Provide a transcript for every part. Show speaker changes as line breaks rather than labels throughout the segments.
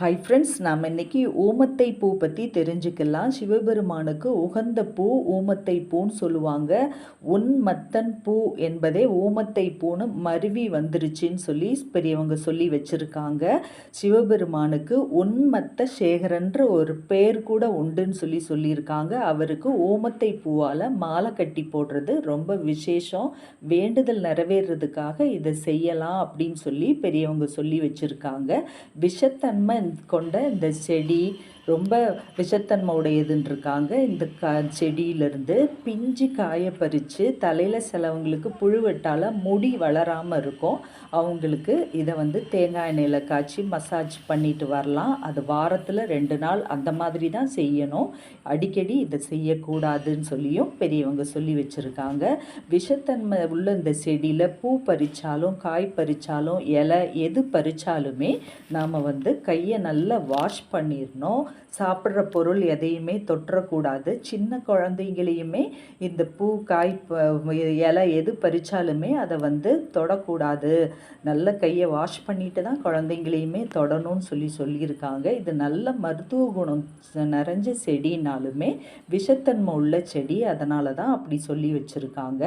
Hi friends நாம் இன்றைக்கி ஊமத்தை பூ பற்றி தெரிஞ்சுக்கலாம். சிவபெருமானுக்கு உகந்த பூ ஊமத்தை பூன்னு சொல்லுவாங்க. உன்மத்தன் பூ என்பதே ஊமத்தை பூன்னு மருவி வந்துருச்சுன்னு சொல்லி பெரியவங்க சொல்லி வச்சுருக்காங்க. சிவபெருமானுக்கு உன்மத்த சேகரன்ற ஒரு பேர் கூட உண்டுன்னு சொல்லி சொல்லியிருக்காங்க. அவருக்கு ஊமத்தை பூவால் மாலை கட்டி போடுறது ரொம்ப விசேஷம். வேண்டுதல் நிறைவேறதுக்காக இதை செய்யலாம் அப்படின்னு சொல்லி பெரியவங்க சொல்லி வச்சுருக்காங்க. விஷத்தன்மை கொண்ட இந்த செடி ரொம்ப விஷத்தன்மை உடையதுன்னு இருக்காங்க இந்த க செடியிலேருந்து பிஞ்சு காய பறித்து தலையில் சிலவங்களுக்கு புழுவெட்டால் முடி வளராமல் இருக்கும். அவங்களுக்கு இதை வந்து தேங்காய் எண்ணெயில் காய்ச்சி மசாஜ் பண்ணிட்டு வரலாம். அது வாரத்தில் ரெண்டு நாள் அந்த மாதிரி தான் செய்யணும். அடிக்கடி இதை செய்யக்கூடாதுன்னு சொல்லியும் பெரியவங்க சொல்லி வச்சுருக்காங்க. விஷத்தன்மை உள்ள இந்த செடியில் பூ பறித்தாலும் காய் பறித்தாலும் இலை எது பறித்தாலுமே நாம் வந்து கையை நல்லா வாஷ் பண்ணிடணும். சாப்பிட்ற பொருள் எதையுமே தொற்றக்கூடாது. சின்ன குழந்தைங்களையுமே இந்த பூ காய் இலை எது பறித்தாலுமே அதை வந்து தொடக்கூடாது. நல்ல கையை வாஷ் பண்ணிட்டு தான் குழந்தைங்களையுமே தொடணும்னு சொல்லி சொல்லியிருக்காங்க. இது நல்ல மருத்துவ குணம் நிறைஞ்ச செடினாலுமே விஷத்தன்மை உள்ள செடி. அதனால தான் அப்படி சொல்லி வச்சுருக்காங்க.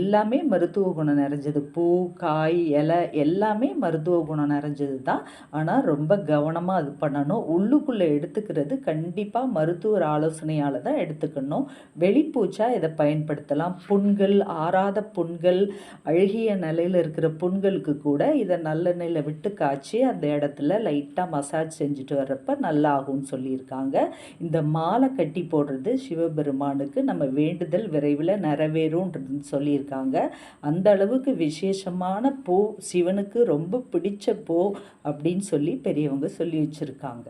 எல்லாமே மருத்துவ குணம் நிறைஞ்சது. பூ காய் இலை எல்லாமே மருத்துவ குணம் நிறைஞ்சது தான். ஆனால் ரொம்ப கவனமாக அது பண்ணணும். உள்ளுக்குள்ளே எடுத்து எடுத்துக்கிறது கண்டிப்பாக மருத்துவர் ஆலோசனையால் தான் எடுத்துக்கணும். வெளிப்பூச்சா இதை பயன்படுத்தலாம். புண்கள் ஆறாத புண்கள் அழுகிய நிலையில் இருக்கிற புண்களுக்கு கூட இதை நல்லெண்ணெயில் விட்டு காய்ச்சி அந்த இடத்துல லைட்டாக மசாஜ் செஞ்சுட்டு வர்றப்ப நல்லா ஆகும்னு சொல்லியிருக்காங்க. இந்த மாலை கட்டி போடுறது சிவபெருமானுக்கு நம்ம வேண்டுதல் விரைவில் நிறைவேறும்ன்றதுன்னு சொல்லியிருக்காங்க. அந்த அளவுக்கு விசேஷமான பூ சிவனுக்கு ரொம்ப பிடிச்ச பூ அப்படின்னு சொல்லி பெரியவங்க சொல்லி வச்சுருக்காங்க.